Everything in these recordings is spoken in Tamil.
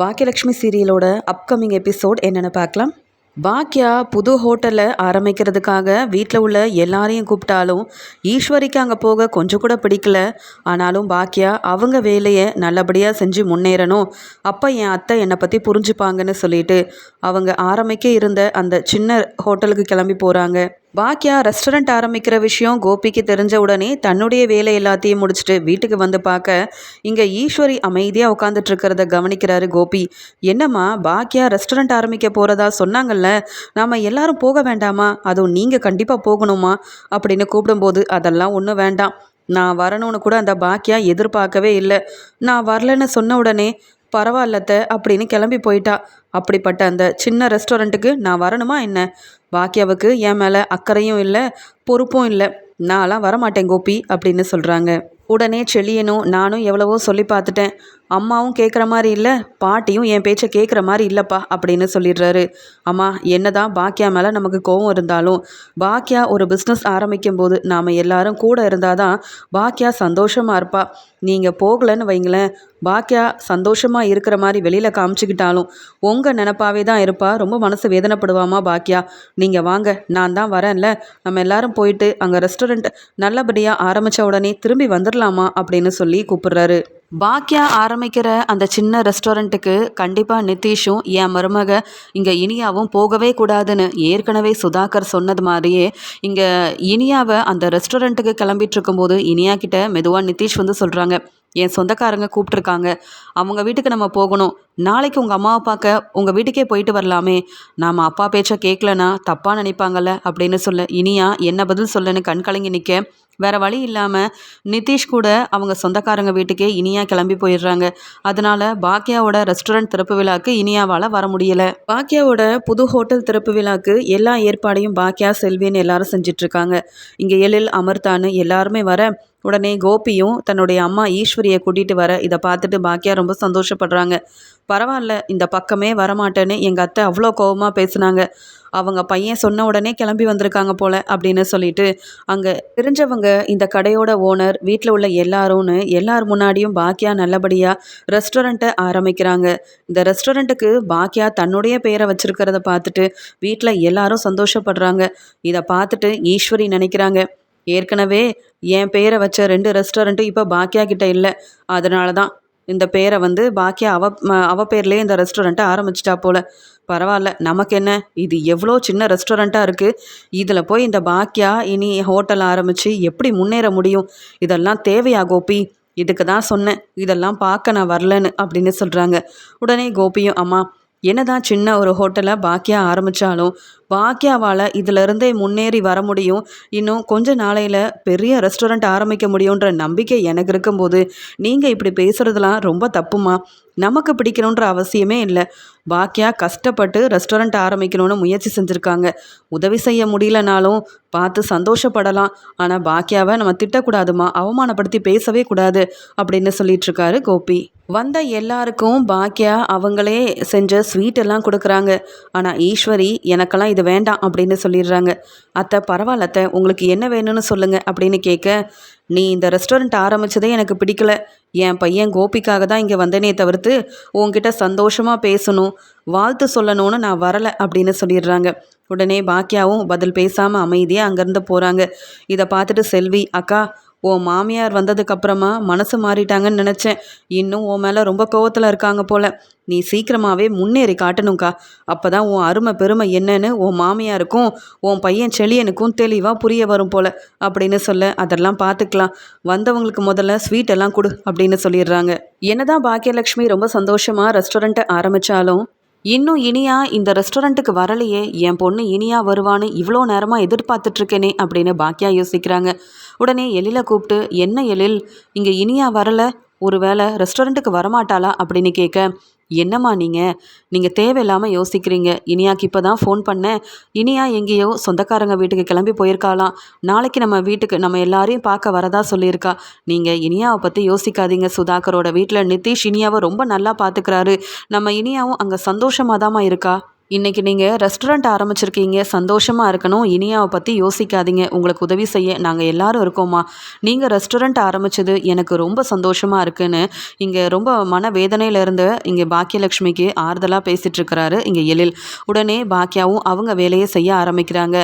பாக்கியலட்சுமி சீரியலோட அப்கமிங் எபிசோட் என்னென்னு பார்க்கலாம். பாக்கியா புது ஹோட்டலில் ஆரம்பிக்கிறதுக்காக வீட்டில் உள்ள எல்லாரையும் கூப்பிட்டாலும் ஈஸ்வரிக்கு அங்கே போக கொஞ்சம் கூட பிடிக்கல. ஆனாலும் பாக்கியா அவங்க வேலையை நல்லபடியாக செஞ்சு முன்னேறணும். அப்போ என் அத்தை என்னை பற்றி புரிஞ்சுப்பாங்கன்னு சொல்லிட்டு அவங்க ஆரம்பிக்க இருந்த அந்த சின்ன ஹோட்டலுக்கு கிளம்பி போகிறாங்க பாக்கியா ரெஸ்டாரண்ட் ஆரம்பிக்கிற விஷயம் கோபிக்கு தெரிஞ்ச உடனே தன்னுடைய வேலை எல்லாத்தையும் முடிச்சுட்டு வீட்டுக்கு வந்து பார்க்க இங்கே ஈஸ்வரி அமைதியாக உட்காந்துட்டு இருக்கிறத கவனிக்கிறாரு கோபி. என்னம்மா பாக்கியா ரெஸ்டாரண்ட் ஆரம்பிக்க போகிறதா சொன்னாங்கல்ல? நாம் எல்லாரும் போக வேண்டாமா? அதுவும் நீங்கள் கண்டிப்பாக போகணுமா? அப்படின்னு கூப்பிடும்போது அதெல்லாம் ஒன்றும் வேண்டாம். நான் வரணும்னு கூட அந்த பாக்கியா எதிர்பார்க்கவே இல்லை. நான் வரலன்னு சொன்ன உடனே பரவாயில்லத்த அப்படின்னு கிளம்பி போயிட்டா. அப்படிப்பட்ட அந்த சின்ன ரெஸ்டாரண்ட்டுக்கு நான் வரணுமா என்ன? பாக்கியாவுக்கு என் மேலே அக்கறையும் இல்லை பொறுப்பும் இல்லை. நான்லாம் வரமாட்டேன் கோபி அப்படின்னு சொல்கிறாங்க உடனே செழியனும் நானும் எவ்வளவோ சொல்லி பார்த்துட்டேன். அம்மாவும் கேட்குற மாதிரி இல்லை பாட்டியும் என் பேச்சை கேட்குற மாதிரி இல்லைப்பா அப்படின்னு சொல்லிடுறாரு. அம்மா என்னதான் பாக்கியா மேலே நமக்கு கோவம் இருந்தாலும் பாக்கியா ஒரு பிஸ்னஸ் ஆரம்பிக்கும் போது நாம் எல்லாரும் கூட இருந்தால் தான் பாக்கியா சந்தோஷமாக இருப்பா. நீங்கள் போகலன்னு வைங்களேன் பாக்கியா சந்தோஷமாக இருக்கிற மாதிரி வெளியில் காமிச்சிக்கிட்டாலும் உங்கள் நினப்பாவே தான் இருப்பா. ரொம்ப மனசு வேதனைப்படுவாமா பாக்கியா நீங்கள் வாங்க நான் தான் வரேன்ல நம்ம எல்லாரும் போயிட்டு அங்கே ரெஸ்டாரண்ட் நல்லபடியாக ஆரம்பித்த உடனே திரும்பி வந்துடலாமா அப்படின்னு சொல்லி கூப்பிடுறாரு. பாக்கியா ஆரம்பிக்கிற அந்த சின்ன ரெஸ்டாரண்ட்டுக்கு கண்டிப்பாக நிதிஷும் என் மருமக இங்கே இனியாவும் போகவே கூடாதுன்னு ஏற்கனவே சுதாகர் சொன்னது மாதிரியே இங்கே இனியாவை அந்த ரெஸ்டாரண்ட்டுக்கு கிளம்பிட்டு இருக்கும்போது இனியா கிட்ட மெதுவாக நிதிஷ் வந்து சொல்கிறாங்க என் சொந்தக்காரங்க கூப்பிட்ருக்காங்க அவங்க வீட்டுக்கு நம்ம போகணும். நாளைக்கு உங்கள் அம்மாவை பார்க்க உங்கள் வீட்டுக்கே போயிட்டு வரலாமே. நாம் அப்பா பேச்சை கேட்கலனா தப்பாக நினைப்பாங்கல்ல அப்படின்னு சொல்ல இனியா என்ன பதில் சொல்லன்னு கண் கலங்கி நிற்க வேற வழி இல்லாமல் நிதிஷ் கூட அவங்க சொந்தக்காரங்க வீட்டுக்கே இனியா கிளம்பி போயிடுறாங்க. அதனால பாக்கியாவோட ரெஸ்டாரண்ட் திறப்பு விழாக்கு இனியாவால் வர முடியலை. பாக்கியாவோட புது ஹோட்டல் திறப்பு விழாக்கு எல்லா ஏற்பாடையும் பாக்கியா செல்வின்னு எல்லாரும் செஞ்சிட்ருக்காங்க இங்கே எழில் அமர்தான்னு எல்லாருமே வர உடனே கோபியும் தன்னுடைய அம்மா ஈஸ்வரியை கூட்டிகிட்டு வர இதை பார்த்துட்டு பாக்கியா ரொம்ப சந்தோஷப்படுறாங்க. பரவாயில்ல இந்த பக்கமே வரமாட்டேன்னு எங்கள் அத்தை அவ்வளோ கோபமாக பேசுனாங்க. அவங்க பையன் சொன்ன உடனே கிளம்பி வந்திருக்காங்க போல் அப்படின்னு சொல்லிட்டு அங்கே தெரிஞ்சவங்க இந்த கடையோட ஓனர் வீட்டில் உள்ள எல்லாரும்னு எல்லார் முன்னாடியும் பாக்கியா நல்லபடியாக ரெஸ்டாரண்ட்டை ஆரம்பிக்கிறாங்க. இந்த ரெஸ்டாரண்ட்டுக்கு பாக்கியா தன்னுடைய பெயரை வச்சுருக்கிறத பார்த்துட்டு வீட்டில் எல்லாரும் சந்தோஷப்படுறாங்க. இதை பார்த்துட்டு ஈஸ்வரி நினைக்கிறாங்க. ஏற்கனவே என் பேரை வச்ச ரெண்டு ரெஸ்டாரண்ட்டும் இப்போ பாக்கியா கிட்ட இல்லை. அதனால தான் இந்த பேரை வந்து பாக்கியா அவ அவ பேர்லேயே இந்த ரெஸ்டாரண்ட்டை ஆரம்பிச்சிட்டா போல். பரவாயில்ல நமக்கு என்ன? இது எவ்வளோ சின்ன ரெஸ்டாரண்ட்டாக இருக்குது இதில் போய் இந்த பாக்கியா இனி ஹோட்டல் ஆரம்பித்து எப்படி முன்னேற முடியும்? இதெல்லாம் தேவையா கோபி? இதுக்கு தான் சொன்னேன். இதெல்லாம் பார்க்க நான் வரலன்னு அப்படின்னு சொல்கிறாங்க உடனே கோபியும் அம்மா என்னதான் சின்ன ஒரு ஹோட்டலை பாக்கியா ஆரம்பித்தாலும் பாக்கியாவால் இதிலிருந்தே முன்னேறி வர முடியும். இன்னும் கொஞ்ச நாளையில் பெரிய ரெஸ்டாரண்ட் ஆரம்பிக்க முடியுன்ற நம்பிக்கை எனக்கு இருக்கும்போது நீங்கள் இப்படி பேசுகிறதுலாம் ரொம்ப தப்புமா? நமக்கு பிடிக்கணுன்ற அவசியமே இல்லை. பாக்கியா கஷ்டப்பட்டு ரெஸ்டாரண்ட் ஆரம்பிக்கணும்னு முயற்சி செஞ்சுருக்காங்க. உதவி செய்ய முடியலனாலும் பார்த்து சந்தோஷப்படலாம். ஆனால் பாக்கியாவை நம்ம திட்டக்கூடாதுமா? அவமானப்படுத்தி பேசவே கூடாது அப்படின்னு சொல்லிட்டு இருக்காரு கோபி. வந்த எல்லாருக்கும் பாக்கியா அவங்களே செஞ்ச ஸ்வீட் எல்லாம் கொடுக்குறாங்க. ஆனால் ஈஸ்வரி எனக்கெல்லாம் இது வேண்டாம் அப்படின்னு சொல்லிடுறாங்க. அத்தை பரவாயில்ல அத்தை. உங்களுக்கு என்ன வேணும்னு சொல்லுங்கள் அப்படின்னு கேட்க நீ இந்த ரெஸ்டாரண்ட் ஆரம்பித்ததே எனக்கு பிடிக்கல. என் பையன் கோபிக்காக தான் இங்கே வந்தேனே தவிர்த்து உங்ககிட்ட சந்தோஷமாக பேசணும் வாழ்த்து சொல்லணும்னு நான் வரலை அப்படின்னு சொல்லிடுறாங்க. உடனே பாக்கியாவும் பதில் பேசாமல் அமைதியாக அங்கேருந்து போகிறாங்க இதை பார்த்துட்டு செல்வி அக்கா உன் மாமியார் வந்ததுக்கப்புறமா மனசு மாறிட்டாங்கன்னு நினச்சேன். இன்னும் உன் மேலே ரொம்ப கோவத்தில் இருக்காங்க போல். நீ சீக்கிரமாகவே முன்னேறி காட்டணும்க்கா. அப்போ தான் உன் அருமை பெருமை என்னன்னு உன் மாமியாருக்கும் உன் பையன் செழியனுக்கும் தெளிவாக புரிய வரும் போல் அப்படின்னு சொல்ல அதெல்லாம் பார்த்துக்கலாம் வந்தவங்களுக்கு முதல்ல ஸ்வீட் எல்லாம் கொடு அப்படின்னு சொல்லிடுறாங்க. என்னதான் பாக்கியலட்சுமி ரொம்ப சந்தோஷமாக ரெஸ்டாரண்ட்டை ஆரம்பித்தாலும் இன்னும் இனியா இந்த ரெஸ்டாரண்ட்டுக்கு வரலையே என் பொண்ணு இனியா வருவான்னு இவ்வளோ நேரமாக எதிர்பார்த்துட்ருக்கேனே அப்படின்னு பாக்கியா யோசிக்கிறாங்க. உடனே எழில கூப்பிட்டு என்ன எழில் இங்கே இனியா வரலை? ஒரு வேளை ரெஸ்டாரண்ட்டுக்கு வரமாட்டாளா? அப்படின்னு கேட்க என்னம்மா நீங்கள் நீங்கள் தேவையில்லாமல் யோசிக்கிறீங்க. இனியாக்கு இப்போ தான் ஃபோன் பண்ணேன். இனியா எங்கேயோ சொந்தக்காரங்க வீட்டுக்கு கிளம்பி போயிருக்காளாம். நாளைக்கு நம்ம வீட்டுக்கு நம்ம எல்லாரையும் பார்க்க வரதா சொல்லியிருக்கா. நீங்கள் இனியாவை பற்றி யோசிக்காதீங்க சுதாகரோட வீட்டில் நிதிஷ் இனியாவை ரொம்ப நல்லா பார்த்துக்கிறாரு நம்ம இனியாவும் அங்கே சந்தோஷமாக தாம்மா இருக்கா? இன்றைக்கி நீங்கள் ரெஸ்டாரண்ட் ஆரம்பிச்சிருக்கீங்க சந்தோஷமாக இருக்கணும் இனியாவை பற்றி யோசிக்காதீங்க. உங்களுக்கு உதவி செய்ய நாங்கள் எல்லாரும் இருக்கோம்மா. நீங்கள் ரெஸ்டாரண்ட் ஆரம்பிச்சது எனக்கு ரொம்ப சந்தோஷமாக இருக்குன்னு இங்கே ரொம்ப மன வேதனையில இங்கே பாக்கியலட்சுமிக்கு ஆறுதலாக பேசிகிட்ருக்கிறாரு இங்கே எழில். உடனே பாக்கியாவும் அவங்க வேலையை செய்ய ஆரம்பிக்கிறாங்க.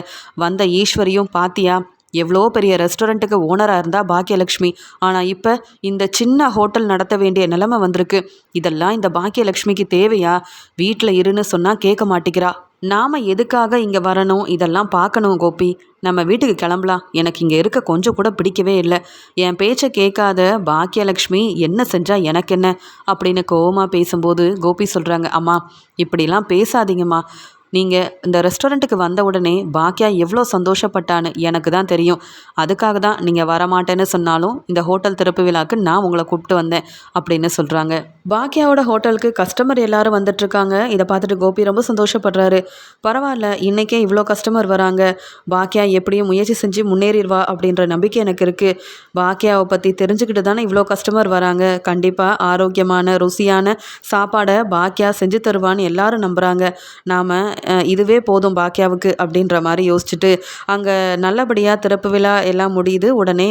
வந்த ஈஸ்வரியும் பாத்தியா எவ்வளோ பெரிய ரெஸ்டாரண்ட்டுக்கு ஓனராக இருந்தால் பாக்கியலக்ஷ்மி ஆனால் இப்போ இந்த சின்ன ஹோட்டல் நடத்த வேண்டிய நிலைமை வந்திருக்கு. இதெல்லாம் இந்த பாக்கியலக்ஷ்மிக்கு தேவையா? வீட்டில் இருன்னு சொன்னால் கேட்க மாட்டேங்கிறா. நாம் எதுக்காக இங்கே வரணும்? இதெல்லாம் பார்க்கணும் கோபி. நம்ம வீட்டுக்கு கிளம்பலாம். எனக்கு இங்கே இருக்க கொஞ்சம் கூட பிடிக்கவே இல்லை. என் பேச்சை கேட்காத பாக்கியலக்ஷ்மி என்ன செஞ்சால் எனக்கு என்ன அப்படின்னு கோவமாக பேசும்போது கோபி சொல்கிறாங்க அம்மா இப்படிலாம் பேசாதீங்கம்மா. நீங்கள் இந்த ரெஸ்டாரண்ட்டுக்கு வந்த உடனே பாக்கியா எவ்வளோ சந்தோஷப்பட்டான்னு எனக்கு தான் தெரியும். அதுக்காக தான் நீங்கள் வரமாட்டேன்னு சொன்னாலும் இந்த ஹோட்டல் திறப்பு விழாக்கு நான் உங்களை கூப்பிட்டு வந்தேன் அப்படின்னு சொல்கிறாங்க பாக்கியாவோட ஹோட்டலுக்கு கஸ்டமர் எல்லாரும் வந்துட்டுருக்காங்க. இதை பார்த்துட்டு கோபி ரொம்ப சந்தோஷப்படுறாரு. பரவாயில்ல இன்றைக்கே இவ்வளோ கஸ்டமர் வராங்க. பாக்கியா எப்படியும் முயற்சி செஞ்சு முன்னேறிடுவா அப்படின்ற நம்பிக்கை எனக்கு இருக்குது பாக்கியாவை பற்றி தெரிஞ்சுக்கிட்டு தானே இவ்வளோ கஸ்டமர் வராங்க. கண்டிப்பாக ஆரோக்கியமான ருசியான சாப்பாடை பாக்கியா செஞ்சு தருவான்னு எல்லாரும் நம்புகிறாங்க நாம் இதுவே போதும் பாக்கியாவுக்கு அப்படின்ற மாதிரி யோசிச்சுட்டு அங்கே நல்லபடியாக திறப்பு விழா எல்லாம் முடியுது. உடனே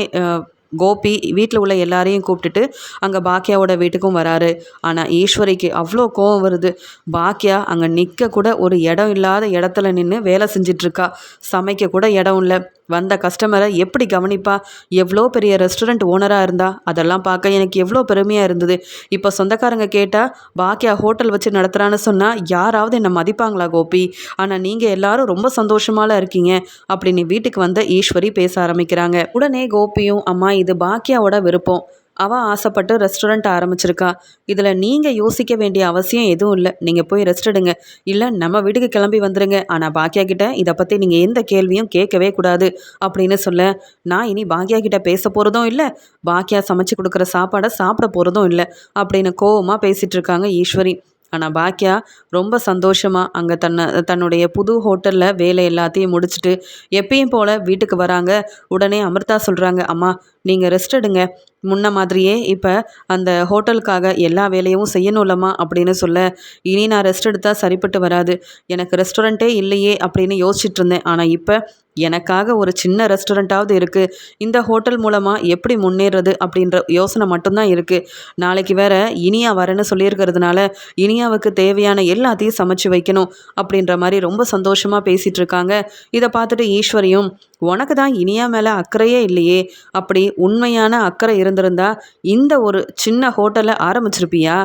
கோபி வீட்டில் உள்ள எல்லாரையும் கூப்பிட்டுட்டு அங்கே பாக்கியாவோட வீட்டுக்கும் வராரு. ஆனால் ஈஸ்வரிக்கு அவ்வளோ கோவம் வருது. பாக்கியா அங்கே நிற்க கூட ஒரு இடம் இல்லாத இடத்துல நின்று வேலை செஞ்சிட்ருக்கா சமைக்க கூட இடம் இல்லை. வந்த கஸ்டமரை எப்படி கவனிப்பா? எவ்வளோ பெரிய ரெஸ்டாரண்ட் ஓனராக இருந்தா? அதெல்லாம் பார்க்க எனக்கு எவ்வளோ பெருமையாக இருந்தது. இப்போ சொந்தக்காரங்க கேட்டால் பாக்கியா ஹோட்டல் வச்சு நடத்துகிறான்னு சொன்னால் யாராவது என்னை மதிப்பாங்களா கோபி? ஆனால் நீங்கள் எல்லாரும் ரொம்ப சந்தோஷமால இருக்கீங்க. அப்படின்னு வீட்டுக்கு வந்த ஈஸ்வரி பேச ஆரம்பிக்கிறாங்க. உடனே கோபியும் அம்மா இது பாக்கியாவோட விருப்பம். அவள் ஆசைப்பட்டு ரெஸ்டாரண்ட் ஆரம்பிச்சிருக்கா. இதில் நீங்கள் யோசிக்க வேண்டிய அவசியம் எதுவும் இல்லை. நீங்கள் போய் ரெஸ்ட் எடுங்க. இல்லை நம்ம வீட்டுக்கு கிளம்பி வந்துடுங்க ஆனால் பாக்கியா கிட்ட இதை பற்றி நீங்கள் எந்த கேள்வியும் கேட்கவே கூடாது அப்படின்னு சொல்ல நான் இனி பாக்கியா கிட்ட பேச போகிறதும் இல்லை. பாக்கியா சமைச்சு கொடுக்குற சாப்பாடை சாப்பிட போகிறதும் இல்லை. அப்படின்னு கோவமாக பேசிகிட்டு இருக்காங்க ஈஸ்வரி. ஆனால் பாக்கியா ரொம்ப சந்தோஷமாக அங்கே தன்னை தன்னுடைய புது ஹோட்டலில் வேலை எல்லாத்தையும் முடிச்சுட்டு எப்பயும் போல் வீட்டுக்கு வராங்க. உடனே அமிர்தா சொல்கிறாங்க அம்மா நீங்கள் ரெஸ்ட் எடுங்க. முன்ன மாதிரியே இப்போ அந்த ஹோட்டலுக்காக எல்லா வேலையும் செய்யணும்லம்மா அப்படின்னு சொல்ல இனி நான் ரெஸ்ட் எடுத்தால் சரிப்பட்டு வராது. எனக்கு ரெஸ்டாரண்ட்டே இல்லையே அப்படின்னு யோசிச்சுட்டு இருந்தேன். ஆனால் இப்போ எனக்காக ஒரு சின்ன ரெஸ்டாரண்ட்டாவது இருக்குது இந்த ஹோட்டல் மூலமாக எப்படி முன்னேறது அப்படின்ற யோசனை மட்டும்தான் இருக்குது நாளைக்கு வேற இனியா வரேன்னு சொல்லியிருக்கிறதுனால இனியாவுக்கு தேவையான எல்லாத்தையும் சமைச்சு வைக்கணும் அப்படின்ற மாதிரி ரொம்ப சந்தோஷமாக பேசிகிட்டு இருக்காங்க. இதை பார்த்துட்டு ஈஸ்வரியும் உனக்கு தான் இனியா மேலே அக்கறையே இல்லையே. அப்படி உண்மையான அக்கறை இருந்திருந்தா இந்த ஒரு சின்ன ஹோட்டலை ஆரம்பிச்சிருப்பியா?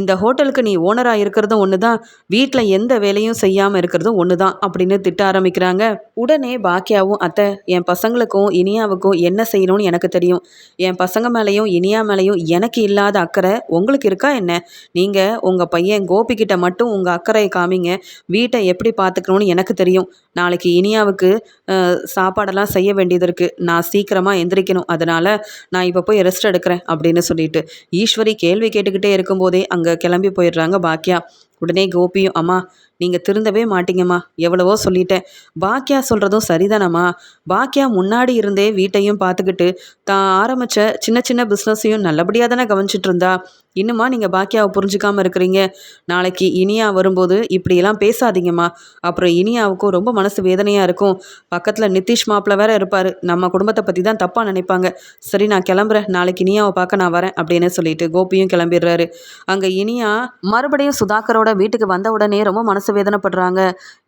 இந்த ஹோட்டலுக்கு நீ ஓனராக இருக்கிறதும் ஒன்று தான் வீட்டில் எந்த வேலையும் செய்யாமல் இருக்கிறதும் ஒன்று தான் அப்படின்னு திட்ட ஆரம்பிக்கிறாங்க. உடனே பாக்கியாவும் அத்தை என் பசங்களுக்கும் இனியாவுக்கும் என்ன செய்யணும்னு எனக்கு தெரியும். என் பசங்க மேலேயும் இனியா மேலேயும் எனக்கு இல்லாத அக்கறை உங்களுக்கு இருக்கா என்ன? நீங்கள் உங்கள் பையன் கோபிக்கிட்ட மட்டும் உங்கள் அக்கறையை காமிங்க. வீட்டை எப்படி பார்த்துக்கணும்னு எனக்கு தெரியும். நாளைக்கு இனியாவுக்கு சாப்பாடு ஏற்பாடெல்லாம் செய்ய வேண்டியது இருக்குது நான் சீக்கிரமாக எந்திரிக்கணும். அதனால் நான் இப்போ போய் ரெஸ்ட் எடுக்கிறேன் அப்படின்னு சொல்லிட்டு ஈஸ்வரி கேள்வி கேட்டுக்கிட்டே இருக்கும்போதே அங்கே கிளம்பி போயிடுறாங்க பாக்கியா உடனே கோபியும் அம்மா நீங்கள் திருந்தவே மாட்டீங்கம்மா. எவ்வளவோ சொல்லிட்டேன். பாக்கியா சொல்கிறதும் சரிதானம்மா. பாக்கியா முன்னாடி இருந்தே வீட்டையும் பார்த்துக்கிட்டு தான் ஆரம்பித்த சின்ன சின்ன பிஸ்னஸையும் நல்லபடியாக தானே கவனிச்சிட்டு இருந்தா. இன்னுமா நீங்கள் பாக்கியாவை புரிஞ்சுக்காமல் இருக்கிறீங்க? நாளைக்கு இனியா வரும்போது இப்படியெல்லாம் பேசாதீங்கம்மா. அப்புறம் இனியாவுக்கும் ரொம்ப மனசு வேதனையாக இருக்கும். பக்கத்தில் நிதிஷ் மாப்பிள்ள வேற இருப்பார். நம்ம குடும்பத்தை பற்றி தான் தப்பாக நினைப்பாங்க. சரி நான் கிளம்புறேன். நாளைக்கு இனியாவை பார்க்க நான் வரேன் அப்படின்னு சொல்லிட்டு கோபியும் கிளம்பிடுறாரு. அங்கே இனியா மறுபடியும் சுதாகரோட வீட்டுக்கு வந்த உடனே ரொம்ப மனசு மனசு வேதனைப்படுறாங்க.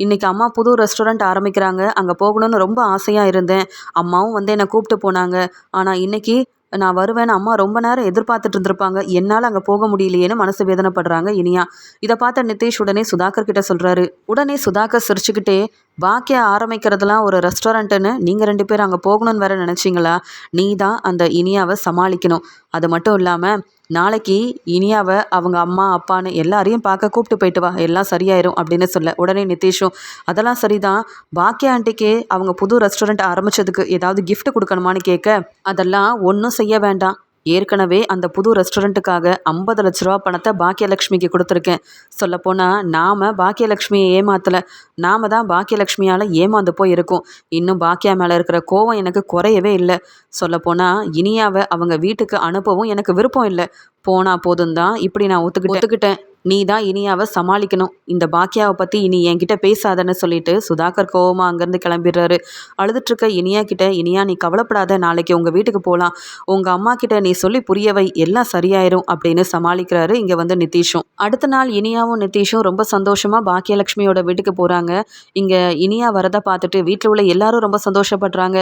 இன்னைக்கு அம்மா புது ரெஸ்டாரண்ட் ஆரம்பிக்கிறாங்க. அங்கே போகணும்னு ரொம்ப ஆசையாக இருந்தேன். அம்மாவும் வந்து என்னை கூப்பிட்டு போனாங்க. ஆனால் இன்னைக்கு நான் வருவேன்னு அம்மா ரொம்ப நேரம் எதிர்பார்த்துட்டு இருந்திருப்பாங்க. என்னால் அங்கே போக முடியலையேன்னு மனசு வேதனைப்படுறாங்க இனியா. இதை பார்த்த நிதிஷ் உடனே சுதாகர் கிட்ட சொல்கிறாரு உடனே சுதாகர் சிரிச்சுக்கிட்டே பாக்கியா ஆரம்பிக்கிறதுலாம் ஒரு ரெஸ்டாரண்ட்டுன்னு நீங்கள் ரெண்டு பேரும் அங்கே போகணும்னு வேற நினச்சிங்களா? நீ தான் அந்த இனியாவை சமாளிக்கணும். அது மட்டும் இல்லாமல் நாளைக்கு இனியாவை அவங்க அம்மா அப்பான்னு எல்லாரையும் பார்க்க கூப்பிட்டு போயிட்டு வா. எல்லாம் சரியாயிரும் அப்படின்னு சொல்ல. உடனே நிதிஷும் அதெல்லாம் சரிதான். பாக்கியா ஆண்டிக்கு அவங்க புது ரெஸ்டாரண்ட் ஆரம்பிச்சதுக்கு ஏதாவது கிஃப்ட் கொடுக்கணுமான்னு கேட்க அதெல்லாம் ஒன்றும் செய்ய வேண்டாம். ஏற்கனவே அந்த புது ரெஸ்டாரண்ட்டுக்காக ஐம்பது லட்ச ரூபா பணத்தை பாக்கியலக்ஷ்மிக்கு கொடுத்துருக்கேன். சொல்லப்போனால் நாம் பாக்கியலட்சுமியை ஏமாத்தலை. நாம தான் பாக்கியலக்ஷ்மியால் ஏமாந்து போய் இருக்கோம் இன்னும் பாக்கியா மேலே இருக்கிற கோவம் எனக்கு குறையவே இல்லை. சொல்லப்போனால் இனியாவை அவங்க வீட்டுக்கு அனுப்பவும் எனக்கு விருப்பம் இல்லை. போனால் போதும் தான் இப்படி நான் ஒத்துக்கிட்டு ஒத்துக்கிட்டேன். நீ தான் இனியாவை சமாளிக்கணும். இந்த பாக்கியாவை பற்றி இனி என்கிட்ட பேசாதன்னு சொல்லிட்டு சுதாகர் கோவமாக அங்கேருந்து கிளம்பிடுறாரு. அழுதுட்ருக்க இனியா கிட்ட இனியா நீ கவலைப்படாத நாளைக்கு உங்கள் வீட்டுக்கு போகலாம் உங்கள் அம்மா கிட்ட நீ சொல்லி புரியவை எல்லாம் சரியாயிரும் அப்படின்னு சமாளிக்கிறாரு இங்கே வந்து நிதிஷும் அடுத்த நாள் இனியாவும் நிதிஷும் ரொம்ப சந்தோஷமாக பாக்கியலட்சுமியோட வீட்டுக்கு போகிறாங்க இங்கே இனியா வரதை பார்த்துட்டு வீட்டில் உள்ள எல்லாரும் ரொம்ப சந்தோஷப்படுறாங்க.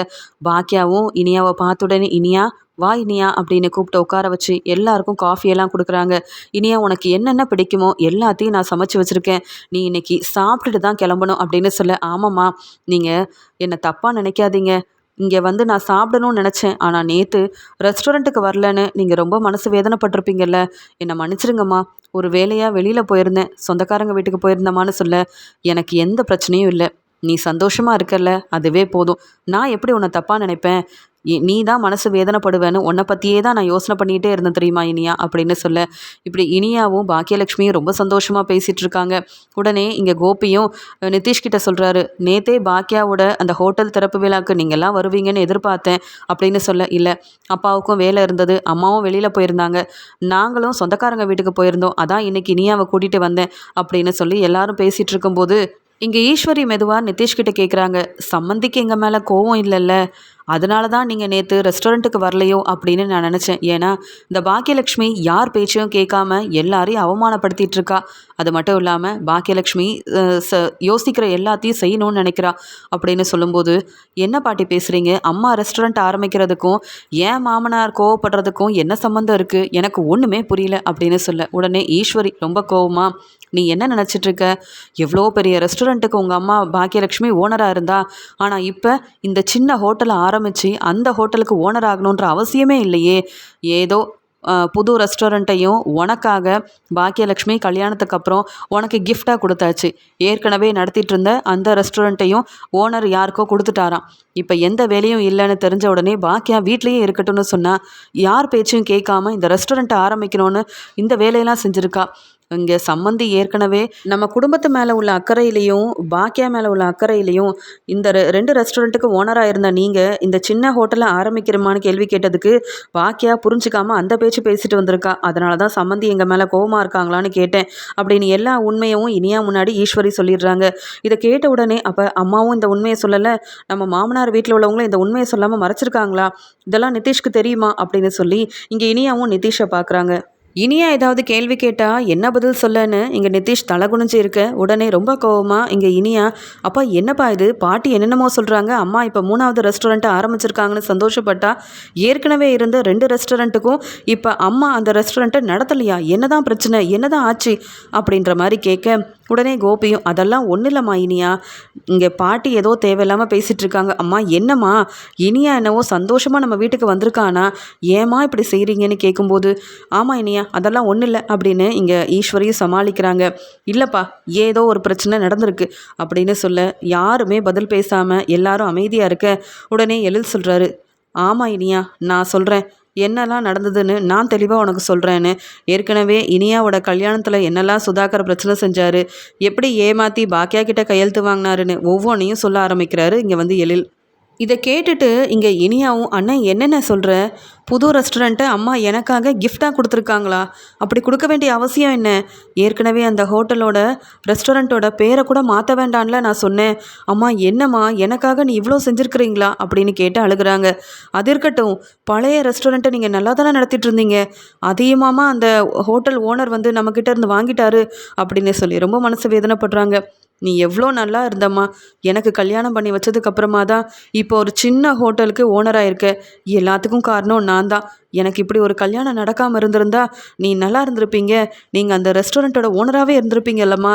பாக்கியாவும் இனியாவை பார்த்துடனே இனியா வா இனியா அப்படின்னு கூப்பிட்டு உட்கார வச்சு எல்லாருக்கும் காஃபி எல்லாம் கொடுக்குறாங்க. இனியா உனக்கு என்னென்ன பிடிக்குமோ எல்லாத்தையும் நான் சமைச்சு வச்சுருக்கேன். நீ இன்னைக்கு சாப்பிட்டுட்டு தான் கிளம்பணும் அப்படின்னு சொல்ல ஆமாம்மா நீங்கள் என்னை தப்பாக நினைக்காதீங்க. இங்கே வந்து நான் சாப்பிடணும்னு நினச்சேன். ஆனால் நேற்று ரெஸ்டாரண்ட்டுக்கு வரலன்னு நீங்கள் ரொம்ப மனசு வேதனைப்பட்டிருப்பீங்கல்ல. என்னை மன்னிச்சிருங்கம்மா. ஒரு வேலையாக வெளியில் போயிருந்தேன். சொந்தக்காரங்க வீட்டுக்கு போயிருந்தம்மான்னு சொல்ல எனக்கு எந்த பிரச்சனையும் இல்லை. நீ சந்தோஷமாக இருக்கல அதுவே போதும். நான் எப்படி உன்னை தப்பாக நினைப்பேன்? நீ தான் மனசு வேதனைப்படுவேன்னு உன்னை பற்றியே தான் நான் யோசனை பண்ணிகிட்டே இருந்தேன் தெரியுமா இனியா? அப்படின்னு சொல்ல இப்படி இனியாவும் பாக்கியலட்சுமியும் ரொம்ப சந்தோஷமாக பேசிகிட்டு இருக்காங்க. உடனே இங்கே கோபியும் நிதிஷ்கிட்ட சொல்கிறாரு நேத்தே பாக்கியாவோட அந்த ஹோட்டல் திறப்பு விழாக்கு நீங்கள்லாம் வருவீங்கன்னு எதிர்பார்த்தேன் அப்படின்னு சொல்ல இல்லை அப்பாவுக்கும் வேலை இருந்தது அம்மாவும் வெளியில் போயிருந்தாங்க. நாங்களும் சொந்தக்காரங்க வீட்டுக்கு போயிருந்தோம் அதான் இன்னைக்கு இனியாவை கூட்டிகிட்டு வந்தேன் அப்படின்னு சொல்லி எல்லாரும் பேசிகிட்டு இருக்கும்போது இங்கே ஈஸ்வரி மெதுவாக நிதிஷ்கிட்ட கேட்குறாங்க சம்மந்திக்கு எங்கள் மேலே கோவம் இல்லைல்ல. அதனால தான் நீங்கள் நேற்று ரெஸ்டாரண்ட்டுக்கு வரலையோ அப்படின்னு நான் நினச்சேன். ஏன்னா இந்த பாக்கியலக்ஷ்மி யார் பேச்சையும் கேட்காம எல்லாரையும் அவமானப்படுத்திட்டு இருக்கா. அது மட்டும் இல்லாமல் பாக்கியலட்சுமி ச யோசிக்கிற எல்லாத்தையும் செய்யணும்னு நினைக்கிறா. அப்படின்னு சொல்லும்போது என்ன பாட்டி பேசுகிறீங்க அம்மா ரெஸ்டாரண்ட் ஆரம்பிக்கிறதுக்கும் ஏன் மாமனார் கோவப்படுறதுக்கும் என்ன சம்மந்தம் இருக்குது எனக்கு ஒன்றுமே புரியல அப்படின்னு சொல்ல உடனே ஈஸ்வரி ரொம்ப கோவமாக நீ என்ன நினச்சிட்ருக்க? எவ்வளோ பெரிய ரெஸ்டாரண்ட்டுக்கு உங்கள் அம்மா பாக்கியலட்சுமி ஓனராக இருந்தா ஆனால் இப்போ இந்த சின்ன ஹோட்டலை ஆரம்பித்து அந்த ஹோட்டலுக்கு ஓனர் ஆகணுன்ற அவசியமே இல்லையே. ஏதோ புது ரெஸ்டாரண்ட்டையும் உனக்காக பாக்கியலட்சுமி கல்யாணத்துக்கு அப்புறம் உனக்கு கிஃப்டாக கொடுத்தாச்சு. ஏற்கனவே நடத்திட்டு இருந்த அந்த ரெஸ்டாரண்ட்டையும் ஓனர் யாருக்கோ கொடுத்துட்டாராம். இப்போ எந்த வேலையும் இல்லைன்னு தெரிஞ்ச உடனே பாக்கியா வீட்லேயே இருக்கட்டும்னு சொன்னால் யார் பேச்சையும் கேட்காம இந்த ரெஸ்டாரண்ட்டை ஆரம்பிக்கணும்னு இந்த வேலையெல்லாம் செஞ்சுருக்கா. இங்கே சம்மந்தி ஏற்கனவே நம்ம குடும்பத்து மேலே உள்ள அக்கறையிலையும் பாக்கியா மேலே உள்ள அக்கறையிலையும் இந்த ரெ- ரெண்டு ரெஸ்டாரண்ட்டுக்கு ஓனராக இருந்த நீங்கள் இந்த சின்ன ஹோட்டலை ஆரம்பிக்கிறமான்னு கேள்வி கேட்டதுக்கு பாக்கியா புரிஞ்சுக்காம அந்த பேச்சு பேசிட்டு வந்திருக்கா. அதனால தான் சம்மந்தி எங்கள் மேலே கோவமா இருக்காங்களான்னு கேட்டேன். அப்படின்னு எல்லா உண்மையும் இனியா முன்னாடி ஈஸ்வரி சொல்லிடுறாங்க. இதை கேட்ட உடனே அப்போ அம்மாவும் இந்த உண்மையை சொல்லலை. நம்ம மாமனார் வீட்டில் உள்ளவங்களும் இந்த உண்மையை சொல்லாமல் மறைச்சிருக்காங்களா? இதெல்லாம் நிதிஷ்க்கு தெரியுமா? அப்படின்னு சொல்லி இங்கே இனியாவும் நிதிஷை பார்க்குறாங்க இனியா ஏதாவது கேள்வி கேட்டால் என்ன பதில் சொல்லன்னு இங்கே நிதிஷ் தலை குனிஞ்சு இருக்க. உடனே ரொம்ப கோவமாக இங்கே இனியா அப்பா என்னப்பா இது? பாட்டி என்னென்னமோ சொல்கிறாங்க அம்மா இப்போ மூணாவது ரெஸ்டாரண்ட்டை ஆரம்பிச்சிருக்காங்கன்னு சந்தோஷப்பட்டா ஏற்கனவே இருந்த ரெண்டு ரெஸ்டாரண்ட்டுக்கும் இப்போ அம்மா அந்த ரெஸ்டாரண்ட்டை நடத்தலையா? என்னதான் பிரச்சனை? என்னதான் ஆச்சு? அப்படின்ற மாதிரி கேட்க உடனே கோபியும் அதெல்லாம் ஒன்றும் இல்லைம்மா இனியா. இங்கே பாட்டி ஏதோ தேவையில்லாமல் பேசிகிட்டு இருக்காங்க. அம்மா என்னம்மா? இனியா என்னவோ சந்தோஷமாக நம்ம வீட்டுக்கு வந்திருக்கானா? ஏம்மா இப்படி செய்கிறீங்கன்னு கேட்கும்போது ஆமாம் இனியா அதெல்லாம் ஒன்றும் இல்லை அப்படின்னு இங்கே ஈஸ்வரியும் சமாளிக்கிறாங்க. இல்லைப்பா ஏதோ ஒரு பிரச்சனை நடந்திருக்கு அப்படின்னு சொல்ல யாருமே பதில் பேசாமல் எல்லாரும் அமைதியாக இருக்க உடனே எழில் சொல்கிறாரு ஆமாம் இனியா நான் சொல்கிறேன் என்னெல்லாம் நடந்ததுன்னு நான் தெளிவாக உனக்கு சொல்கிறேன்னு ஏற்கனவே இனியாவோட கல்யாணத்தில் என்னெல்லாம் சுதாகர் பிரச்சனை செஞ்சார் எப்படி ஏமாற்றி பாக்கியா கிட்ட கையெழுத்து வாங்கினாருன்னு ஒவ்வொன்றையும் சொல்ல ஆரம்பிக்கிறாரு இங்கே வந்து எழில். இதை கேட்டுட்டு இங்கே இனியாவும் அண்ணன் என்னென்ன சொல்கிற புது ரெஸ்டாரண்ட்டை அம்மா எனக்காக கிஃப்டாக கொடுத்துருக்காங்களா? அப்படி கொடுக்க வேண்டிய அவசியம் என்ன? ஏற்கனவே அந்த ஹோட்டலோட ரெஸ்டாரண்ட்டோட பேரை கூட மாற்ற வேண்டாம்ல நான் சொன்னேன். அம்மா என்னம்மா எனக்காக நீ இவ்வளோ செஞ்சுருக்கிறீங்களா? அப்படின்னு கேட்டு அழுகுறாங்க. அது இருக்கட்டும் பழைய ரெஸ்டாரண்ட்டை நீங்கள் நல்லா தானே நடத்திட்டு இருந்தீங்க அதிகமாக அந்த ஹோட்டல் ஓனர் வந்து நம்மக்கிட்ட இருந்து வாங்கிட்டாரு அப்படின்னு சொல்லி ரொம்ப மனசு வேதனைப்படுறாங்க. நீ எவ்வளோ நல்லா இருந்தம்மா. எனக்கு கல்யாணம் பண்ணி வச்சதுக்கு அப்புறமா தான் இப்போ ஒரு சின்ன ஹோட்டலுக்கு ஓனராக இருக்க எல்லாத்துக்கும் காரணம் நான் தான் எனக்கு இப்படி ஒரு கல்யாணம் நடக்காமல் இருந்திருந்தா நீ நல்லா இருந்திருப்பீங்க. நீங்கள் அந்த ரெஸ்டாரண்ட்டோட ஓனராகவே இருந்திருப்பீங்கல்லம்மா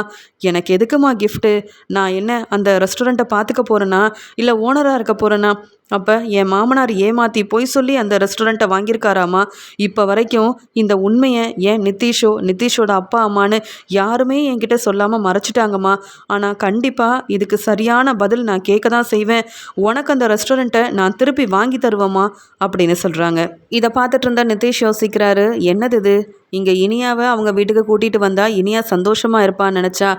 எனக்கு எதுக்குமா கிஃப்ட்டு நான் என்ன அந்த ரெஸ்டாரண்ட்டை பார்த்துக்க போகிறேன்னா இல்லை ஓனராக இருக்க போகிறேன்னா அப்போ என் மாமனார் ஏமாற்றி பொய் சொல்லி அந்த ரெஸ்டாரண்ட்டை வாங்கியிருக்காராமா இப்போ வரைக்கும் இந்த உண்மையை ஏன் நிதிஷோ நிதிஷோட அப்பா அம்மான்னு யாருமே என்கிட்ட சொல்லாமல் மறைச்சிட்டாங்கம்மா. ஆனால் கண்டிப்பாக இதுக்கு சரியான பதில் நான் கேட்க தான் செய்வேன். உனக்கு அந்த ரெஸ்டாரண்ட்டை நான் திருப்பி வாங்கி தருவேம்மா அப்படின்னு சொல்கிறாங்க இதை பார்த்து பார்த்துட்டு இருந்த நிதிஷ் யோசிக்கிறாரு. என்னது இது? இங்கே இனியாவை அவங்க வீட்டுக்கு கூட்டிகிட்டு வந்தால் இனியா சந்தோஷமாக இருப்பான்னு நினச்சா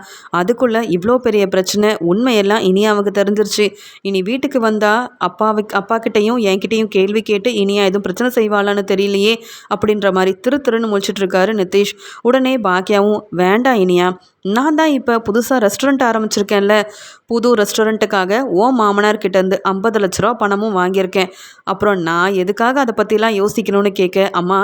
அதுக்குள்ளே இவ்வளோ பெரிய பிரச்சனை உண்மையெல்லாம் இனியாவுக்கு தெரிஞ்சிருச்சு. இனி வீட்டுக்கு வந்தால் அப்பாவுக்கு அப்பா கிட்டேயும் என்கிட்டையும் கேள்வி கேட்டு இனியா எதுவும் பிரச்சனை செய்வாளான்னு தெரியலையே அப்படின்ற மாதிரி திரு திருன்னு முழிச்சிட்டு இருக்காரு நிதிஷ். உடனே பாக்கியாவும் வேண்டாம் இனியா நான் தான் இப்போ புதுசாக ரெஸ்டாரண்ட் ஆரம்பிச்சிருக்கேன்ல. புது ரெஸ்டாரண்ட்டுக்காக ஓ மாமனார் கிட்டேருந்து ஐம்பது லட்ச ரூபா பணமும் வாங்கியிருக்கேன். அப்புறம் நான் எதுக்காக அதை பற்றிலாம் யோசிக்கணும்னு கேட்க அம்மா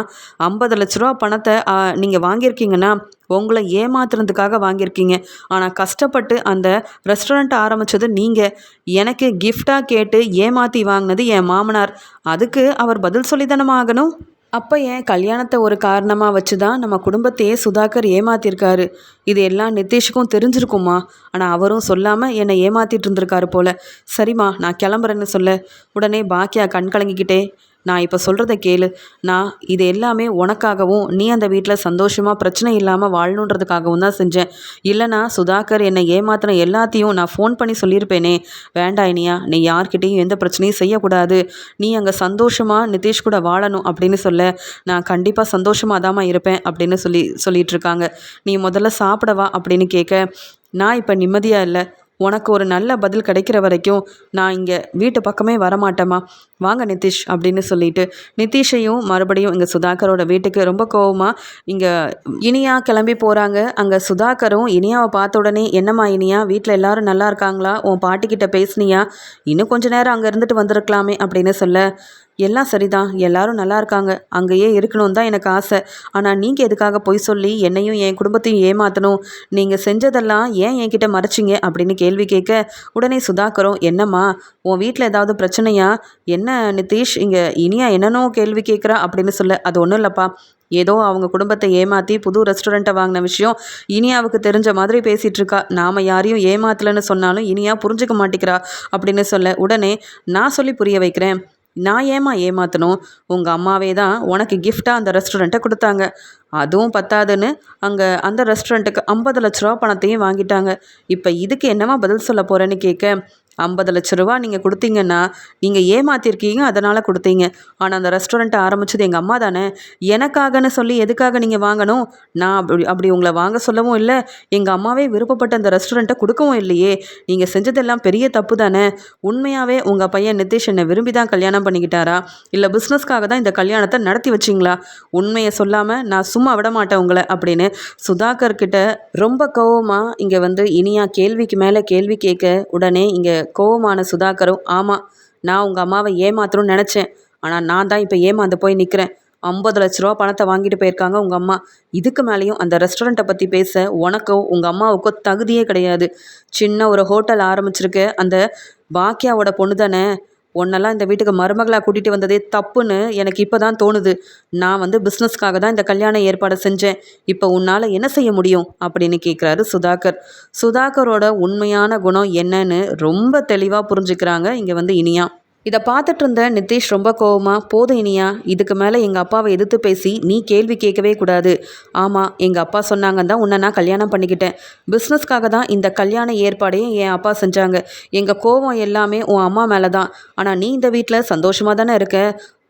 ஐம்பது லட்ச ரூபா பணத்தை நீங்கள் வாங்கியிருக்கீங்கன்னா உங்களை ஏமாத்துறதுக்காக வாங்கியிருக்கீங்க. ஆனால் கஷ்டப்பட்டு அந்த ரெஸ்டாரண்ட் ஆரம்பித்தது நீங்கள் எனக்கு கிஃப்டாக கேட்டு ஏமாற்றி வாங்கினது என் மாமனார். அதுக்கு அவர் பதில் சொல்லி ஆகணும்? அப்போ ஏன் கல்யாணத்தை ஒரு காரணமாக வச்சு தான் நம்ம குடும்பத்தையே சுதாகர் ஏமாத்திருக்காரு. இது எல்லாம் நிதிஷுக்கும் தெரிஞ்சிருக்குமா ஆனால் அவரும் சொல்லாமல் என்னை ஏமாத்திட்டு இருந்திருக்காரு போல. சரிம்மா நான் கிளம்புறேன்னு சொல்ல. உடனே பாக்கியா கண் கலங்கிக்கிட்டே நான் இப்போ சொல்கிறத கேளு. நான் இது எல்லாமே உனக்காகவும் நீ அந்த வீட்டில் சந்தோஷமாக பிரச்சனை இல்லாமல் வாழணுன்றதுக்காகவும் தான் செஞ்சேன். இல்லைனா சுதாகர் என்னை ஏமாத்தின எல்லாத்தையும் நான் ஃபோன் பண்ணி சொல்லியிருப்பேனே. வேண்டாம் இனியா நீ யார்கிட்டையும் எந்த பிரச்சனையும் செய்யக்கூடாது. நீ அங்கே சந்தோஷமாக நிதிஷ் கூட வாழணும் அப்படின்னு சொல்ல. நான் கண்டிப்பாக சந்தோஷமாக தாம்மா இருப்பேன் அப்படின்னு சொல்லி சொல்லிகிட்ருக்காங்க நீ முதல்ல சாப்பிடவா அப்படின்னு கேட்க நான் இப்போ நிம்மதியாக இல்லை. உனக்கு ஒரு நல்ல பதில் கிடைக்கிற வரைக்கும் நான் இங்கே வீட்டு பக்கமே வரமாட்டேம்மா. வாங்க நிதிஷ் அப்படின்னு சொல்லிட்டு நிதிஷையும் மறுபடியும் இங்கே சுதாகரோட வீட்டுக்கு ரொம்ப கோவமாக இங்கே இனியா கிளம்பி போகிறாங்க அங்கே சுதாகரும் இனியாவை பார்த்த உடனே என்னம்மா இனியா வீட்டில் எல்லாரும் நல்லா இருக்காங்களா? உன் பாட்டிக்கிட்ட பேசுனியா? இன்னும் கொஞ்ச நேரம் அங்கே இருந்துட்டு வந்திருக்கலாமே அப்படின்னு சொல்ல எல்லாம் சரிதான் எல்லாரும் நல்லா இருக்காங்க. அங்கேயே இருக்கணும் தான் எனக்கு ஆசை. ஆனால் நீங்கள் எதுக்காக பொய் சொல்லி என்னையும் என் குடும்பத்தையும் ஏமாற்றணும் நீங்கள் செஞ்சதெல்லாம் ஏன் என்கிட்ட மறைச்சிங்க? அப்படின்னு கேள்வி கேட்க உடனே சுதாகரும் என்னம்மா உன் வீட்டில் ஏதாவது பிரச்சனையா? என்ன நிதிஷ் இங்கே இனியா என்னென்னோ கேள்வி கேட்குறா? அப்படின்னு சொல்ல. அது ஒன்றும் இல்லைப்பா. ஏதோ அவங்க குடும்பத்தை ஏமாற்றி புது ரெஸ்டாரண்ட்டை வாங்கின விஷயம் இனியாவுக்கு தெரிஞ்ச மாதிரி பேசிகிட்டு இருக்கா. நாம் யாரையும் ஏமாத்தலைன்னு சொன்னாலும் இனியா புரிஞ்சுக்க மாட்டேங்கிறா. அப்படின்னு சொல்ல. உடனே நான் சொல்லி புரிய வைக்கிறேன். நான் ஏமா ஏமாற்றணும் உங்கள் அம்மாவே தான் உனக்கு கிஃப்டாக அந்த ரெஸ்டாரண்ட்டை கொடுத்தாங்க. அதுவும் பத்தாதுன்னு அங்கே அந்த ரெஸ்டாரண்ட்டுக்கு ஐம்பது லட்ச ரூபா பணத்தையும் வாங்கிட்டாங்க. இப்போ இதுக்கு என்னம்மா பதில் சொல்ல போகிறேன்னு கேட்க ஐம்பது லட்ச ரூபா நீங்கள் கொடுத்தீங்கன்னா நீங்கள் ஏமாத்திருக்கீங்க அதனால் கொடுத்தீங்க. ஆனால் அந்த ரெஸ்டாரண்ட்டை ஆரம்பித்தது எங்கள் அம்மா தானே. எனக்காகன்னு சொல்லி எதுக்காக நீங்கள் வாங்கணும்? நான் அப்படி அப்படி உங்களை வாங்க சொல்லவும் இல்லை. எங்கள் அம்மாவே விருப்பப்பட்ட அந்த ரெஸ்டாரண்ட்டை கொடுக்கவும் இல்லையே. நீங்கள் செஞ்சதெல்லாம் பெரிய தப்பு தானே. உண்மையாகவே உங்கள் பையன் நிதிஷ் என்னை விரும்பி தான் கல்யாணம் பண்ணிக்கிட்டாரா? இல்லை பிஸ்னஸ்க்காக தான் இந்த கல்யாணத்தை நடத்தி வச்சிங்களா? உண்மையை சொல்லாமல் நான் சும்மா விட மாட்டேன் உங்களை அப்படின்னு சுதாகர் கிட்ட ரொம்ப கோவமாக இங்கே வந்து இனியா கேள்விக்கு மேலே கேள்வி கேட்க உடனே இங்கே கோவமான சுதாகரும் ஆமாம் நான் உங்கள் அம்மாவை ஏமாத்தணும்னு நினச்சேன். ஆனால் நான் தான் இப்போ ஏமாந்து போய் நிற்கிறேன் ஐம்பது லட்ச ரூபா பணத்தை வாங்கிட்டு போயிருக்காங்க உங்கள் அம்மா. இதுக்கு மேலேயும் அந்த ரெஸ்டாரண்ட்டை பற்றி பேச உனக்கோ உங்கள் அம்மாவுக்கோ தகுதியே கிடையாது. சின்ன ஒரு ஹோட்டல் ஆரம்பிச்சிருக்க. அந்த பாக்கியாவோட பொண்ணு தானே? உன்னெல்லாம் இந்த வீட்டுக்கு மருமகளாக கூட்டிகிட்டு வந்ததே தப்புன்னு எனக்கு இப்போ தான் தோணுது. நான் வந்து பிஸ்னஸ்க்காக தான் இந்த கல்யாண ஏற்பாடு செஞ்சேன். இப்போ உன்னால் என்ன செய்ய முடியும்? அப்படின்னு கேட்குறாரு சுதாகர். சுதாகரோட உண்மையான குணம் என்னன்னு ரொம்ப தெளிவாக புரிஞ்சுக்கிறாங்க இங்கே வந்து இனியா. இதை பார்த்துட்டு இருந்த நிதிஷ் ரொம்ப கோவமாக போதும் இனியா இதுக்கு மேலே எங்கள் அப்பாவை எதிர்த்து பேசி நீ கேள்வி கேட்கவே கூடாது. ஆமாம் எங்கள் அப்பா சொன்னாங்கன்னு தான் உன்னை நான் கல்யாணம் பண்ணிக்கிட்டேன். பிஸ்னஸ்க்காக தான் இந்த கல்யாண ஏற்பாடையும் என் அப்பா செஞ்சாங்க. எங்கள் கோவம் எல்லாமே உன் அம்மா மேலே தான். ஆனால் நீ இந்த வீட்டில் சந்தோஷமாக தானே இருக்க?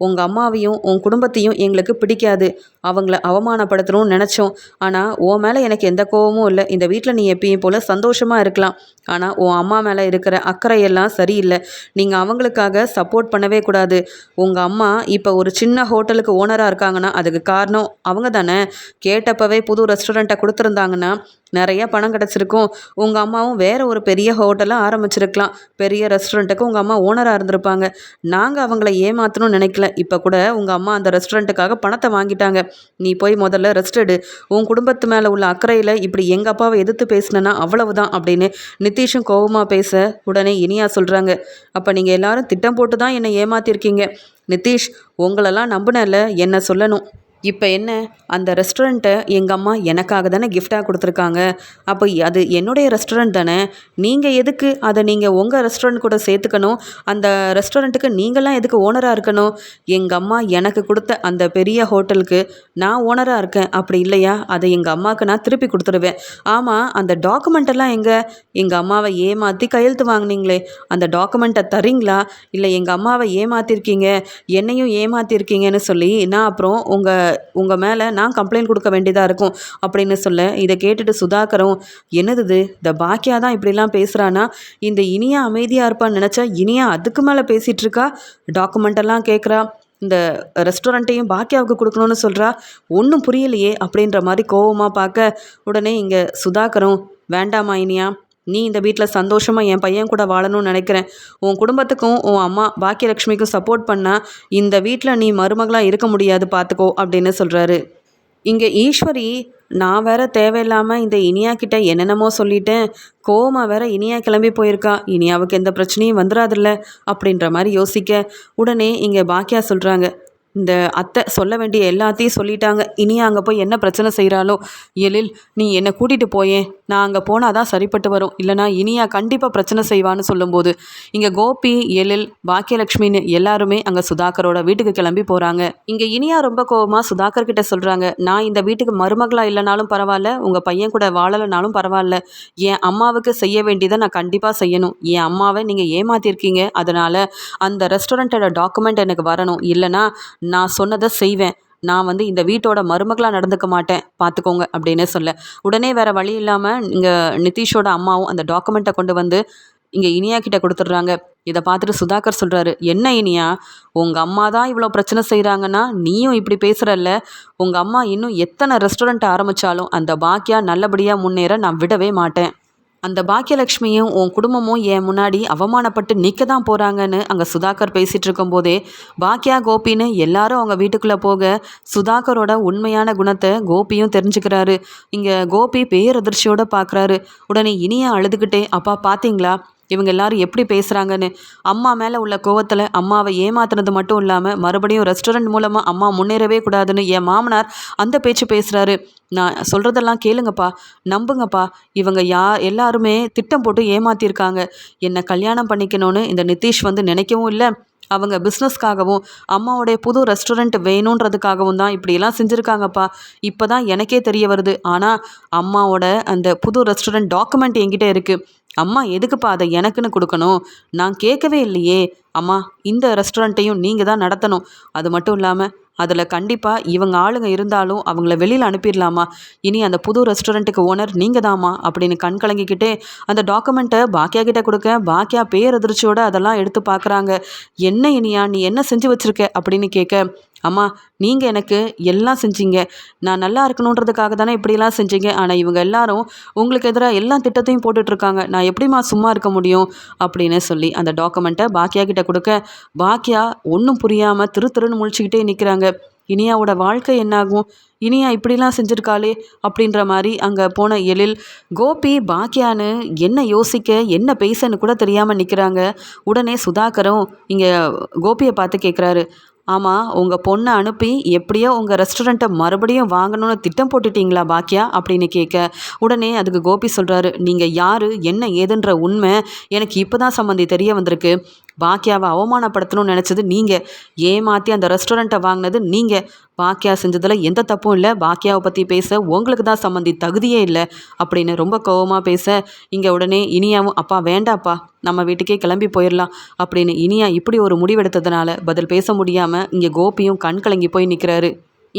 உங்கள் அம்மாவையும் உன் குடும்பத்தையும் எங்களுக்கு பிடிக்காது. அவங்கள அவமானப்படுத்தணும்னு நினச்சோம். ஆனால் உன் மேலே எனக்கு எந்த கோபமும் இல்லை. இந்த வீட்டில் நீ எப்பயும் போல் சந்தோஷமாக இருக்கலாம். ஆனால் உன் அம்மா மேலே இருக்கிற அக்கறையெல்லாம் சரியில்லை. நீங்கள் அவங்களுக்காக சப்போர்ட் பண்ணவே கூடாது. உங்கள் அம்மா இப்போ ஒரு சின்ன ஹோட்டலுக்கு ஓனராக இருக்காங்கன்னா அதுக்கு காரணம் அவங்க தானே. கேட்டப்பவே புது ரெஸ்டாரண்ட்டை கொடுத்துருந்தாங்கன்னா நிறைய பணம் கிடச்சிருக்கும். உங்கள் அம்மாவும் வேறு ஒரு பெரிய ஹோட்டலாக ஆரம்பிச்சிருக்கலாம். பெரிய ரெஸ்டாரண்ட்டுக்கு உங்கள் அம்மா ஓனராக இருந்திருப்பாங்க. நாங்கள் அவங்கள ஏமாற்றணும்னு நினைக்கல. இப்போ கூட உங்கள் அம்மா அந்த ரெஸ்டாரண்ட்டுக்காக பணத்தை வாங்கிட்டாங்க. நீ போய் முதல்ல ரெஸ்ட் எடு. உன் குடும்பத்து மேலே உள்ள அக்கறையில் இப்படி எங்கள் அப்பாவை எதிர்த்து பேசினேன்னா அவ்வளவுதான் அப்படின்னு நிதிஷும் கோபமாக பேச உடனே இனியா சொல்கிறாங்க அப்போ நீங்கள் எல்லாரும் திட்டம் போட்டு தான் என்னை ஏமாத்திருக்கீங்க. நிதிஷ் உங்களெல்லாம் நம்பினல என்ன சொல்லணும். இப்போ என்ன? அந்த ரெஸ்டாரண்ட்டை எங்கள் அம்மா எனக்காக தானே கிஃப்டாக கொடுத்துருக்காங்க. அப்போ அது என்னுடைய ரெஸ்டாரண்ட் தானே? நீங்கள் எதுக்கு அதை நீங்கள் உங்கள் ரெஸ்டாரண்ட் கூட சேர்த்துக்கணும்? அந்த ரெஸ்டாரண்ட்டுக்கு நீங்களாம் எதுக்கு ஓனராக இருக்கணும்? எங்கள் அம்மா எனக்கு கொடுத்த அந்த பெரிய ஹோட்டலுக்கு நான் ஓனராக இருக்கேன். அப்படி இல்லையா? அதை எங்கள் அம்மாவுக்கு நான் திருப்பி கொடுத்துருவேன். ஆமாம் அந்த டாக்குமெண்ட்டெல்லாம் எங்கே? எங்கள் அம்மாவை ஏமாற்றி கையெழுத்து வாங்கினீங்களே. அந்த டாக்குமெண்ட்டை தரீங்களா? இல்லை எங்கள் அம்மாவை ஏமாற்றிருக்கீங்க என்னையும் ஏமாற்றிருக்கீங்கன்னு சொல்லி நான் அப்புறம் உங்கள் உங்கள் மேலே நான் கம்ப்ளைண்ட் கொடுக்க வேண்டியதாக இருக்கும் அப்படின்னு சொல்ல இதை கேட்டுட்டு சுதாகரும் என்னது இது? இந்த பாக்கியா தான் இப்படிலாம் பேசுகிறானா இந்த இனியா அமைதியாக இருப்பான்னு நினச்சா இனியா அதுக்கு மேலே பேசிகிட்ருக்கா டாக்குமெண்ட்டெல்லாம் கேட்குறா இந்த ரெஸ்டாரண்ட்டையும் பாக்கியாவுக்கு கொடுக்கணும்னு சொல்கிறா ஒன்றும் புரியலையே அப்படின்ற மாதிரி கோவமாக பார்க்க உடனே இங்கே சுதாகரும் வேண்டாமா இனியா நீ இந்த வீட்டில் சந்தோஷமாக என் பையன் கூட வாழணும்னு நினைக்கிறேன். உன் குடும்பத்துக்கும் உன் அம்மா பாக்கியலட்சுமிக்கும் சப்போர்ட் பண்ணால் இந்த வீட்டில் நீ மருமகளாக இருக்க முடியாது பார்த்துக்கோ அப்படின்னு சொல்கிறாரு இங்கே ஈஸ்வரி நான் வேற தேவையில்லாமல் இந்த இனியா கிட்ட என்னென்னமோ சொல்லிட்டேன். கோமா வேற இனியா கிளம்பி போயிருக்கா. இனியாவுக்கு எந்த பிரச்சனையும் வந்துடாதுல்ல அப்படின்ற மாதிரி யோசிக்க உடனே இங்கே பாக்கியா சொல்கிறாங்க இந்த அத்தை சொல்ல வேண்டிய எல்லாத்தையும் சொல்லிட்டாங்க. இனி அங்கே போய் என்ன பிரச்சனை செய்கிறாளோ எழில் நீ என்னை கூட்டிகிட்டு போயேன். நான் அங்கே போனால் தான் சரிப்பட்டு வரும். இல்லைனா இனியா கண்டிப்பாக பிரச்சனை செய்வான்னு சொல்லும்போது இங்கே கோபி எழில் பாக்கியலட்சுமின்னு எல்லாருமே அங்கே சுதாகரோட வீட்டுக்கு கிளம்பி போகிறாங்க இங்கே இனியா ரொம்ப கோவமாக சுதாகர் கிட்ட சொல்கிறாங்க நான் இந்த வீட்டுக்கு மருமகளாக இல்லைனாலும் பரவாயில்ல உங்கள் பையன் கூட வாழலைனாலும் பரவாயில்ல. என் அம்மாவுக்கு செய்ய வேண்டியதை நான் கண்டிப்பாக செய்யணும். என் அம்மாவை நீங்கள் ஏமாத்திருக்கீங்க. அதனால் அந்த ரெஸ்டாரண்ட்டோட டாக்குமெண்ட் எனக்கு வரணும். இல்லைனா நான் சொன்னதை செய்வேன். நான் வந்து இந்த வீட்டோட மருமகளாக நடந்துக்க மாட்டேன். பார்த்துக்கோங்க அப்படின்னு சொல்ல. உடனே வேறு வழி இல்லாமல் இங்கே நிதிஷோட அம்மாவும் அந்த டாக்குமெண்ட்டை கொண்டு வந்து இங்கே இனியா கிட்ட கொடுத்துட்றாங்க. இதை பார்த்துட்டு சுதாகர் சொல்கிறாரு என்ன இனியா? உங்கள் அம்மா தான் இவ்வளோ பிரச்சனை செய்கிறாங்கன்னா நீயும் இப்படி பேசுகிறல்ல உங்கள் அம்மா இன்னும் எத்தனை ரெஸ்டாரண்ட் ஆரம்பித்தாலும் அந்த பாக்கியா நல்லபடியாக முன்னேற நான் விடவே மாட்டேன். அந்த பாக்கியலட்சுமியும் உன் குடும்பமும் என் முன்னாடி அவமானப்பட்டு நிற்க தான் போகிறாங்கன்னு அங்கே சுதாகர் பேசிகிட்டு இருக்கும்போதே பாக்கியா கோபின்னு எல்லாரும் அவங்க வீட்டுக்குள்ளே போக சுதாகரோட உண்மையான குணத்தை கோபியும் தெரிஞ்சுக்கிறாரு. இங்கே கோபி பேரதிர்ச்சியோடு பார்க்குறாரு உடனே இனியா அழுதுகிட்டே அப்பா பார்த்தீங்களா இவங்க எல்லாரும் எப்படி பேசுகிறாங்கன்னு அம்மா மேலே உள்ள கோவத்தில் அம்மாவை ஏமாத்துனது மட்டும் இல்லாமல் மறுபடியும் ரெஸ்டாரண்ட் மூலமாக அம்மா முன்னேறவே கூடாதுன்னு என் மாமனார் அந்த பேச்சு பேசுகிறாரு நான் சொல்கிறதெல்லாம் கேளுங்கப்பா நம்புங்கப்பா. இவங்க யா எல்லாருமே திட்டம் போட்டு ஏமாத்திருக்காங்க. என்னை கல்யாணம் பண்ணிக்கணும்னு இந்த நிதிஷ் வந்து நினைக்கவும் இல்லை. அவங்க பிஸ்னஸ்க்காகவும் அம்மாவுடைய புது ரெஸ்டாரண்ட் வேணுன்றதுக்காகவும் தான் இப்படியெல்லாம் செஞ்சுருக்காங்கப்பா. இப்போ தான் எனக்கே தெரிய வருது. ஆனால் அம்மாவோட அந்த புது ரெஸ்டாரண்ட் டாக்குமெண்ட் என்கிட்ட இருக்குது அம்மா எதுக்குப்பா அதை எனக்குன்னு கொடுக்கணும்? நான் கேட்கவே இல்லையே. அம்மா இந்த ரெஸ்டாரண்ட்டையும் நீங்கள் தான் நடத்தணும். அது மட்டும் இல்லாமல் அதில் கண்டிப்பாக இவங்க ஆளுங்க இருந்தாலும் அவங்கள வெளியில் அனுப்பிடலாமா? இனி அந்த புது ரெஸ்டாரண்ட்டுக்கு ஓனர் நீங்கள் தாமா அப்படின்னு கண் கலங்கிக்கிட்டே அந்த டாக்குமெண்ட்டை பாக்கியா கிட்டே கொடுக்க பாக்கியா பேர் அதிர்ச்சியோடு அதெல்லாம் எடுத்து பார்க்குறாங்க என்ன இனியா நீ என்ன செஞ்சு வச்சுருக்க? அப்படின்னு கேட்க அம்மா நீங்கள் எனக்கு எல்லாம் செஞ்சீங்க. நான் நல்லா இருக்கணுன்றதுக்காக தானே இப்படிலாம் செஞ்சீங்க. ஆனால் இவங்க எல்லாரும் உங்களுக்கு எதிராக எல்லா திட்டத்தையும் போட்டுட்ருக்காங்க. நான் எப்படிம்மா சும்மா இருக்க முடியும்? அப்படின்னு சொல்லி அந்த டாக்குமெண்ட்டை பாக்கியா கிட்ட கொடுக்க பாக்கியா ஒன்றும் புரியாமல் திரு திருன்னு முழிச்சுக்கிட்டே நிற்கிறாங்க இனியாவோட வாழ்க்கை என்னாகும்? இனியா இப்படிலாம் செஞ்சுருக்காளே அப்படின்ற மாதிரி அங்கே போன எழில் கோபி பாக்கியான்னு என்ன யோசிக்க என்ன பேசன்னு கூட தெரியாமல் நிற்கிறாங்க உடனே சுதாகரும் இங்கே கோபியை பார்த்து கேட்குறாரு ஆமாம் உங்கள் பொண்ணை அனுப்பி எப்படியோ உங்கள் ரெஸ்டாரண்ட்டை மறுபடியும் வாங்கணும்னு திட்டம் போட்டுட்டீங்களா பாக்கியா? அப்படின்னு கேட்க உடனே அதுக்கு கோபி சொல்கிறாரு நீங்கள் யார்? என்ன ஏதுன்ற உண்மை எனக்கு இப்போ தான் சம்மந்தி தெரிய வந்திருக்கு. பாக்கியாவை அவமானப்படுத்தணும்னு நினச்சது நீங்கள் ஏமாற்றி அந்த ரெஸ்டாரண்ட்டை வாங்கினது நீங்கள் பாக்கியா செஞ்சதில் எந்த தப்பும் இல்லை. பாக்கியாவை பற்றி பேச உங்களுக்கு தான் சம்மந்தி தகுதியே இல்லை அப்படின்னு ரொம்ப கோபமாக பேச இங்கே உடனே இனியாவும் அப்பா வேண்டாப்பா நம்ம வீட்டுக்கே கிளம்பி போயிடலாம் அப்படின்னு இனியா இப்படி ஒரு முடிவெடுத்ததுனால பதில் பேச முடியாமல் இங்கே கோபியும் கண் கலங்கி போய் நிற்கிறாரு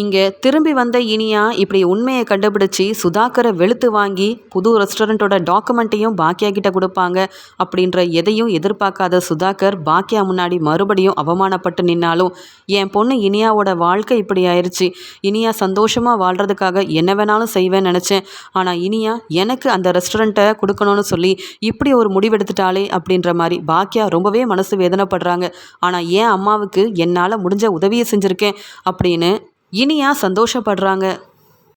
இங்கே திரும்பி வந்த இனியா இப்படி உண்மையை கண்டுபிடிச்சி சுதாகரை வெளுத்து வாங்கி புது ரெஸ்டாரண்ட்டோட டாக்குமெண்ட்டையும் பாக்கியா கிட்ட கொடுப்பாங்க. அப்படின்ற எதையும் எதிர்பார்க்காத சுதாகர் பாக்கியா முன்னாடி மறுபடியும் அவமானப்பட்டு நின்னாலும் என் பொண்ணு இனியாவோட வாழ்க்கை இப்படி ஆயிடுச்சு இனியா சந்தோஷமாக வாழ்கிறதுக்காக என்ன வேணாலும் செய்வேன்னு நினச்சேன். ஆனால் இனியா எனக்கு அந்த ரெஸ்டாரண்ட்டை கொடுக்கணும்னு சொல்லி இப்படி ஒரு முடிவெடுத்துட்டாலே அப்படின்ற மாதிரி பாக்கியா ரொம்பவே மனசு வேதனைப்படுறாங்க. ஆனால் என் அம்மாவுக்கு என்னால் முடிஞ்ச உதவியை செஞ்சுருக்கேன் அப்படின்னு இனியா சந்தோஷப்படுறாங்க.